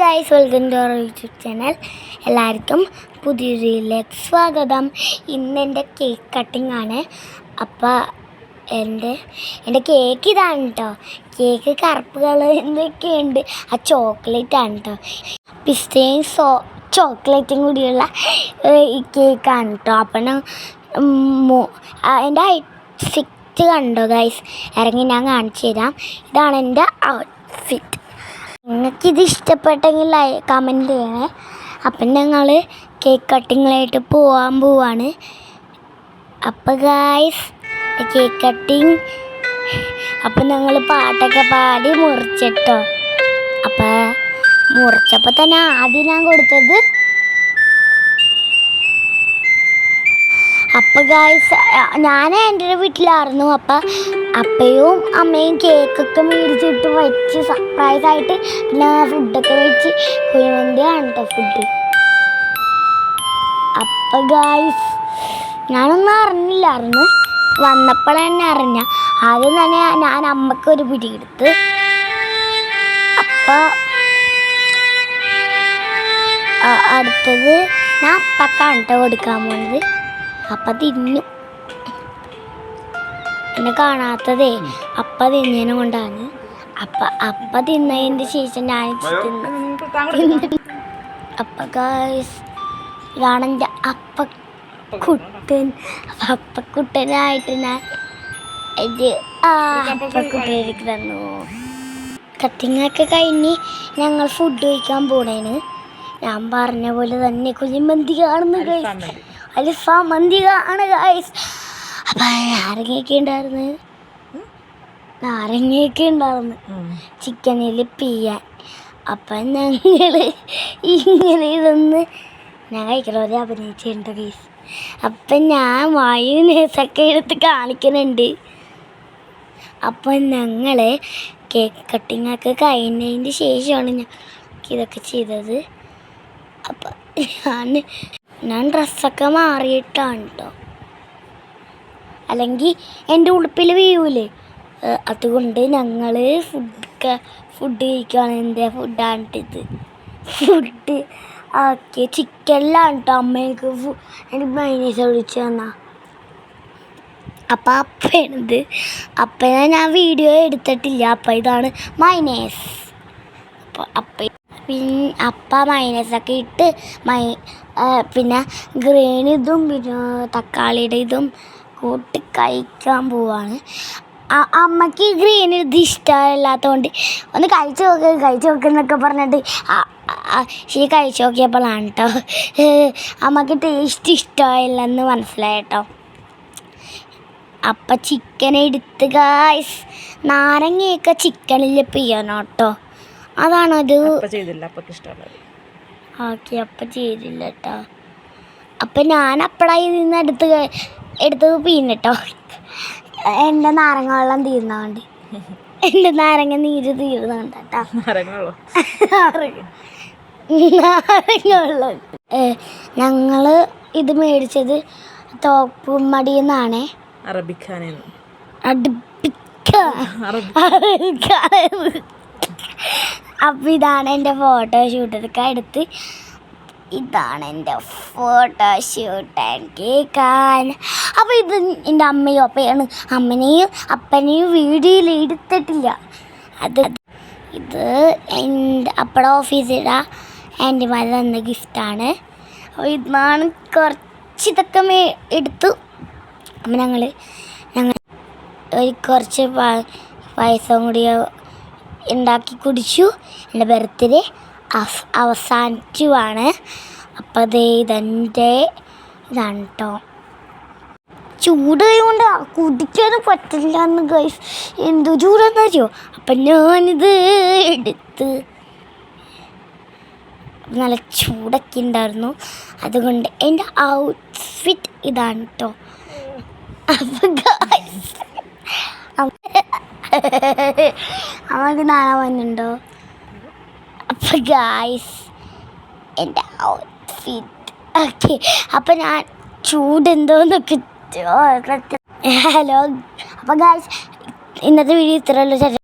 Guys welcome to our YouTube channel. എല്ലാവർക്കും പുതിയൊരിലേക്ക് സ്വാഗതം. ഇന്ന് എന്റെ കേക്ക് കട്ടിംഗ് ആണ്. അപ്പോൾ എന്റെ എന്റെ കേക്ക് ഇതാണ് കേട്ടോ കേക്ക് കറുപ്പ് കളർ എന്തൊക്കെയുണ്ട് ആ ചോക്ലേറ്റ് ആണ് കേട്ടോ പിസ്തയും സോ ചോക്ലേറ്റും കൂടിയുള്ള ഈ കേക്കാണ് കേട്ടോ അപ്പം എന്റെ ഔട്ട്ഫിറ്റ് കണ്ടോ ഗൈസ്? ഇറങ്ങി ഞാൻ കാണിച്ചു തരാം. ഇതാണ് എന്റെ ഔട്ട്ഫിറ്റ് നിങ്ങൾക്ക് ഇത് ഇഷ്ടപ്പെട്ടെങ്കിൽ കമന്റ് ചെയ്യണേ. അപ്പം ഞങ്ങൾ കേക്ക് കട്ടിങ്ങിലായിട്ട് പോവാൻ പോവാണ്. അപ്പം ഗായ്സ് കേക്ക് കട്ടിങ്. അപ്പം ഞങ്ങൾ പാട്ടൊക്കെ പാടി മുറിച്ചിട്ടോ. അപ്പം മുറിച്ചപ്പോൾ തന്നെ ആദ്യം ഞാൻ കൊടുത്തത് അപ്പം ഗായ്സ് ഞാൻ എന്റെ വീട്ടിലായിരുന്നു. അപ്പം അപ്പയും അമ്മയും കേക്കൊക്കെ മേടിച്ചിട്ട് വെച്ച് സർപ്രൈസ് ആയിട്ട് പിന്നെ ഫുഡൊക്കെ വെച്ച് കുഴിമന്തിയാണ് കേട്ടോ ഫുഡ് അപ്പം ഗായ്സ് ഞാനൊന്നും അറിഞ്ഞില്ലായിരുന്നു വന്നപ്പോൾ തന്നെ അറിഞ്ഞ. ആദ്യം തന്നെ ഞാൻ അമ്മയ്ക്ക് ഒരു പിടി എടുത്ത് അപ്പോൾ അടുത്തത് ഞാൻ അപ്പക്കാണ് കേട്ടോ കൊടുക്കാൻ പോകുന്നത് അപ്പ തിന്നു എന്നെ കാണാത്തതേ അപ്പ തിന്നതിനെ കൊണ്ടാണ്. അപ്പ അപ്പ തിന്നതിന്റെ ശേഷം ഞാൻ തിന്നു. അപ്പ ഗായ്സ് ഇതാണ് എന്റെ അപ്പ കുട്ടൻ അപ്പക്കുട്ടനായിട്ട് ഞാൻ ഇത് ആ അപ്പക്കുട്ടനിലേക്ക് തന്നു കത്തിങ്ങൊക്കെ കഴിഞ്ഞ് ഞങ്ങൾ ഫുഡ് കഴിക്കാൻ പോണേന്. ഞാൻ പറഞ്ഞ പോലെ തന്നെ കുഞ്ഞിമന്തി കാണുന്നു ഗൈസ് അലിഫാം മന്തി ആണ് ഗൈസ് അപ്പം നാരങ്ങയൊക്കെ ഉണ്ടായിരുന്നു. നാരങ്ങയൊക്കെ ഉണ്ടായിരുന്നു. ചിക്കനിൽ പിയാൻ അപ്പം ഞങ്ങൾ ഇങ്ങനെ ഇതൊന്ന് ഞാൻ കഴിക്കണ പോലെ അഭിനയിച്ചിട്ടുണ്ട് ഗൈസ് അപ്പം ഞാൻ മയൂനേസൊക്കെ എടുത്ത് കാണിക്കുന്നുണ്ട് അപ്പം ഞങ്ങൾ കേക്ക് കട്ടിങ് ഒക്കെ കഴിഞ്ഞതിന്റെ ശേഷമാണ് ഞാൻ ഇതൊക്കെ ചെയ്തത്. അപ്പം ഞാൻ ഞാൻ ഡ്രസ്സൊക്കെ മാറിയിട്ടാണ് കേട്ടോ അല്ലെങ്കിൽ എന്റെ ഉടുപ്പിൽ വീഴൂലേ? അതുകൊണ്ട് ഞങ്ങൾ ഫുഡ് ഫുഡ് കഴിക്കുകയാണ് എന്റെ ഫുഡാണിട്ടിത് ഫുഡ് ആക്കി ചിക്കനിലാണ് കേട്ടോ അമ്മയ്ക്ക് എനിക്ക് മൈനീസ് ഒഴിച്ച് തന്നാ. അപ്പം അപ്പയാണിത് അപ്പനെ ഞാൻ വീഡിയോ എടുത്തിട്ടില്ല. അപ്പം ഇതാണ് മൈനേസ്. അപ്പം അപ്പ പിന്നെ അപ്പ മൈനസൊക്കെ ഇട്ട് മൈ പിന്നെ ഗ്രീൻ ഇതും പിന്നെ തക്കാളിയുടെ ഇതും കൂട്ടി കഴിക്കാൻ പോവാണ്. അമ്മയ്ക്ക് ഗ്രീൻ ഇത് ഇഷ്ടമില്ലാത്തതുകൊണ്ട് ഒന്ന് കഴിച്ചു നോക്ക് കഴിച്ചു നോക്കുന്നൊക്കെ പറഞ്ഞിട്ട് ശരി കഴിച്ചു നോക്കിയപ്പോഴാണ് കേട്ടോ അമ്മയ്ക്ക് ടേസ്റ്റ് ഇഷ്ടമായില്ലെന്ന് മനസ്സിലായി കേട്ടോ അപ്പം ചിക്കൻ എടുത്ത് ഗായ്സ് നാരങ്ങയൊക്കെ ചിക്കനിൽ പിയ്യണം കേട്ടോ അതാണത് അപ്പൊ ചെയ്തില്ല അപ്പൊക്ക് ഇഷ്ടമുള്ളത് ഓക്കെ അപ്പം ചെയ്തില്ല കേട്ടോ അപ്പം ഞാൻ അപ്പടായി നിന്ന് എടുത്ത് എടുത്ത് പീന്നിട്ടോ എന്റെ നാരങ്ങ വെള്ളം തീർന്നോണ്ട്. എന്റെ നാരങ്ങ നീര് തീർന്നുണ്ട് കേട്ടോ നാരങ്ങ വെള്ളം. ഞങ്ങൾ ഇത് മേടിച്ചത് തോപ്പുമടിയിൽ നിന്നാണേ അറബിക്കാനെന്ന് അടുപ്പിക്ക. അപ്പം ഇതാണ് എന്റെ ഫോട്ടോ ഷൂട്ട് ഇതൊക്കെ എടുത്ത് ഇതാണ് എന്റെ ഫോട്ടോ ഷൂട്ട് കേൾക്കാൻ അപ്പോൾ ഇത് എന്റെ അമ്മയും അപ്പയാണ്. അമ്മനെയും അപ്പനെയും വീഡിയോയിൽ എടുത്തിട്ടില്ല. അത് ഇത് എന്റെ അപ്പടെ ഓഫീസിലെ ആന്റിമാർ തന്ന ഗിഫ്റ്റാണ് അപ്പോൾ ഇതാണ് കുറച്ച് ഇതൊക്കെ മേ എടുത്തു. അപ്പം ഞങ്ങൾ ഞങ്ങൾ ഒരു കുറച്ച് പ- പായസം കൂടി ഉണ്ടാക്കി കുടിച്ചു. എന്റെ ബർത്ത്ഡേ അവസാനിച്ചുവാണ്. അപ്പോൾ അത് ഇതെന്റെ ഇതാണ് കേട്ടോ ചൂട് കൊണ്ട് കുടിക്കാനും പറ്റില്ല എന്ന് ഗൈസ് എന്തോ ചൂടെന്ന് അറിയോ അപ്പം ഞാനിത് എടുത്ത് നല്ല ചൂടൊക്കെ ഉണ്ടായിരുന്നു അതുകൊണ്ട് എന്റെ ഔട്ട്ഫിറ്റ് ഇതാണ് കേട്ടോ അപ്പം നമുക്ക് നാളെ വന്നുണ്ടോ? അപ്പൊ ഗായ്സ് എന്റെ ഔട്ട്ഫിറ്റ് ഓക്കെ അപ്പോൾ ഞാൻ ചൂട് എന്തോന്നൊക്കെ ഹലോ അപ്പോൾ ഗായ്സ് ഇന്നത്തെ വീഡിയോ ഇത്രയുള്ളൂ